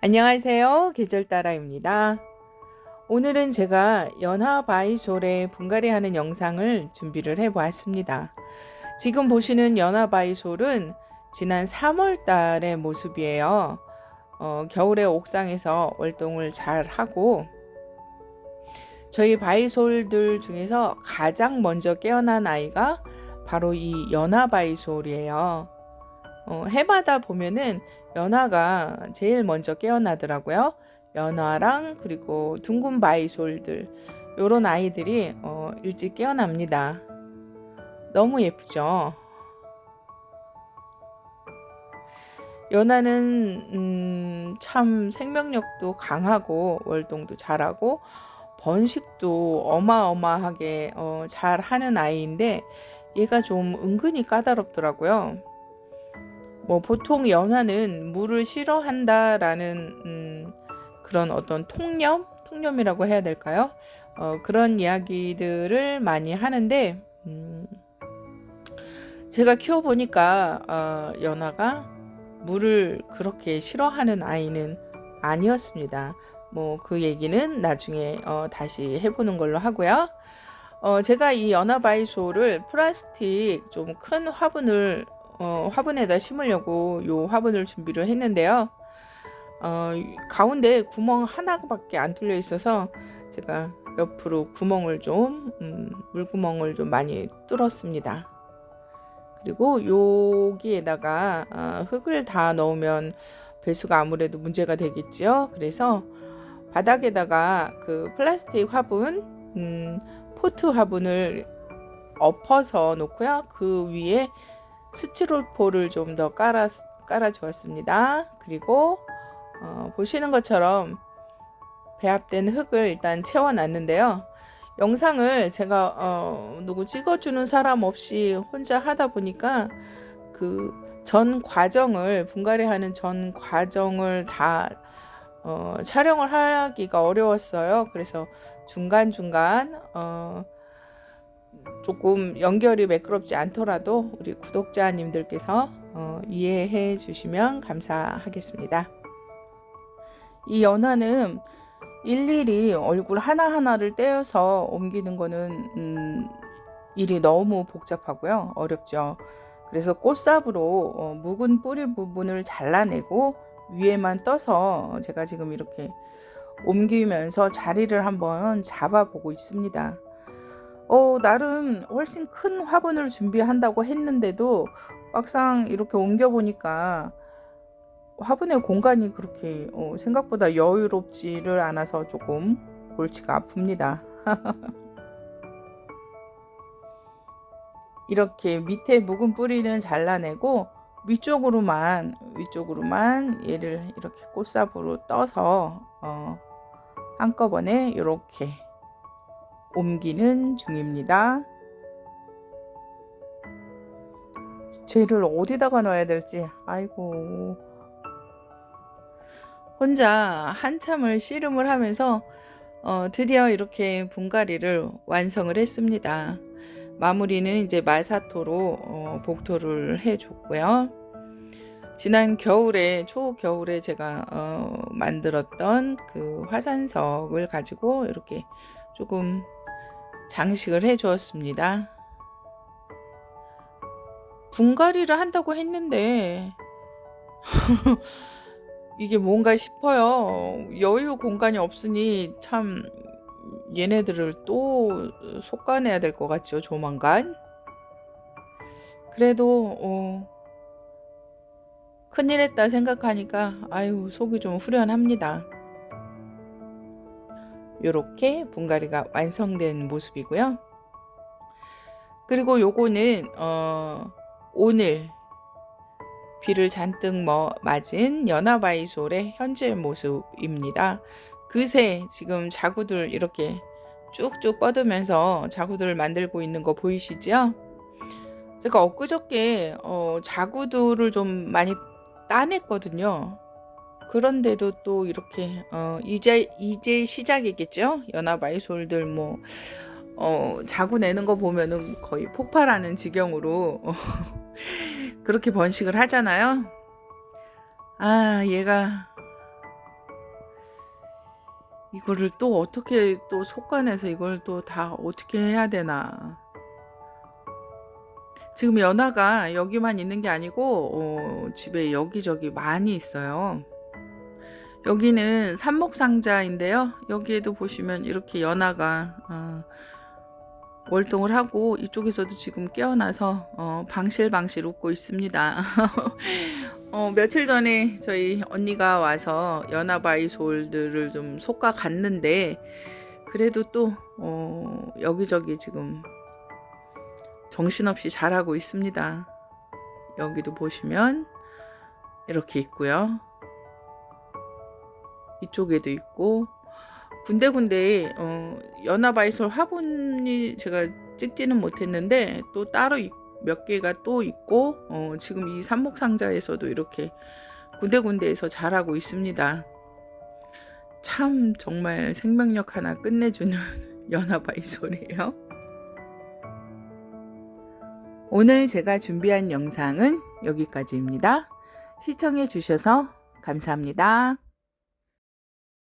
안녕하세요. 계절따라입니다. 오늘은 제가 연하 바이솔의 분갈이 하는 영상을 준비를 해 보았습니다. 지금 보시는 연하 바이솔은 지난 3월 달의 모습이에요. 어, 겨울에 옥상에서 월동을 잘 하고 저희 바이솔들 중에서 가장 먼저 깨어난 아이가 바로 이 연하 바이솔이에요. 어, 해마다 보면은 연화가 제일 먼저 깨어나더라고요. 연화랑 그리고 둥근 바이솔들 요런 아이들이 어, 일찍 깨어납니다. 너무 예쁘죠? 연화는 음, 참 생명력도 강하고 월동도 잘하고 번식도 어마어마하게 어, 잘하는 아이인데 얘가 좀 은근히 까다롭더라고요. 뭐 보통 연화는 물을 싫어한다라는 음, 그런 어떤 통념, 통념이라고 해야 될까요? 어, 그런 이야기들을 많이 하는데 음, 제가 키워보니까 어, 연화가 물을 그렇게 싫어하는 아이는 아니었습니다. 뭐 그 얘기는 나중에 어, 다시 해보는 걸로 하고요. 어, 제가 이 연화바이소를 플라스틱 좀 큰 화분을 어, 화분에다 심으려고 요 화분을 준비를 했는데요. 어, 가운데 구멍 하나밖에 안 뚫려 있어서 제가 옆으로 구멍을 좀 음, 물구멍을 좀 많이 뚫었습니다. 그리고 여기에다가 어, 흙을 다 넣으면 배수가 아무래도 문제가 되겠지요. 그래서 바닥에다가 그 플라스틱 화분, 음, 포트 화분을 엎어서 놓고요. 그 위에 스티로폴을 좀 더 깔아 깔아 주었습니다. 그리고 어, 보시는 것처럼 배합된 흙을 일단 채워 놨는데요. 영상을 제가 어, 누구 찍어주는 사람 없이 혼자 하다 보니까 그 전 과정을 분갈이 하는 전 과정을 다 어, 촬영을 하기가 어려웠어요. 그래서 중간 중간 어, 조금 연결이 매끄럽지 않더라도 우리 구독자님들께서 어, 이해해 주시면 감사하겠습니다. 이 연화는 일일이 얼굴 하나하나를 떼어서 옮기는 거는 음, 일이 너무 복잡하고요. 어렵죠. 그래서 꽃삽으로 어, 묵은 뿌리 부분을 잘라내고 위에만 떠서 제가 지금 이렇게 옮기면서 자리를 한번 잡아보고 있습니다. 어, 나름 훨씬 큰 화분을 준비한다고 했는데도 막상 이렇게 옮겨보니까 화분의 공간이 그렇게 어, 생각보다 여유롭지를 않아서 조금 골치가 아픕니다. 이렇게 밑에 묵은 뿌리는 잘라내고 위쪽으로만 위쪽으로만 얘를 이렇게 꽃삽으로 떠서 어, 한꺼번에 이렇게 옮기는 중입니다. 쟤를 어디다가 넣어야 될지 아이고 혼자 한참을 씨름을 하면서 어, 드디어 이렇게 분갈이를 완성을 했습니다. 마무리는 이제 말사토로 어, 복토를 해줬고요. 지난 겨울에 초겨울에 제가 어, 만들었던 그 화산석을 가지고 이렇게 조금 장식을 해 주었습니다. 분갈이를 한다고 했는데 이게 뭔가 싶어요. 여유 공간이 없으니 참 얘네들을 또 속가내야 될 것 같죠, 조만간. 그래도 어, 큰일 했다 생각하니까 아유 속이 좀 후련합니다. 이렇게 분갈이가 완성된 모습이고요. 그리고 요거는 어, 오늘 비를 잔뜩 뭐 맞은 연화바이솔의 현재 모습입니다. 그새 지금 자구들 이렇게 쭉쭉 뻗으면서 자구들 만들고 있는 거 보이시죠? 제가 엊그저께 어, 자구들을 좀 많이 따냈거든요. 그런데도 또 이렇게 어, 이제 이제 시작이겠죠. 연합 아이솔들 뭐 어, 자구 내는 거 보면은 거의 폭발하는 지경으로 어, 그렇게 번식을 하잖아요. 아, 얘가 이거를 또 어떻게 또 속간해서 이걸 또 다 어떻게 해야 되나. 지금 연화가 여기만 있는 게 아니고 어, 집에 여기저기 많이 있어요. 여기는 삽목상자인데요. 여기에도 보시면 이렇게 연화가 어, 월동을 하고 이쪽에서도 지금 깨어나서 어, 방실방실 웃고 있습니다. 어, 며칠 전에 저희 언니가 와서 연화바이솔들을 좀 솎아 갔는데 그래도 또 어, 여기저기 지금 정신없이 자라고 있습니다. 여기도 보시면 이렇게 있고요. 이쪽에도 있고 군데군데 어, 연화바이솔 화분이 제가 찍지는 못했는데 또 따로 있- 몇 개가 또 있고 어, 지금 이 삽목상자에서도 이렇게 군데군데에서 자라고 있습니다. 참 정말 생명력 하나 끝내주는 연화바이솔이에요. 오늘 제가 준비한 영상은 여기까지입니다. 시청해 주셔서 감사합니다.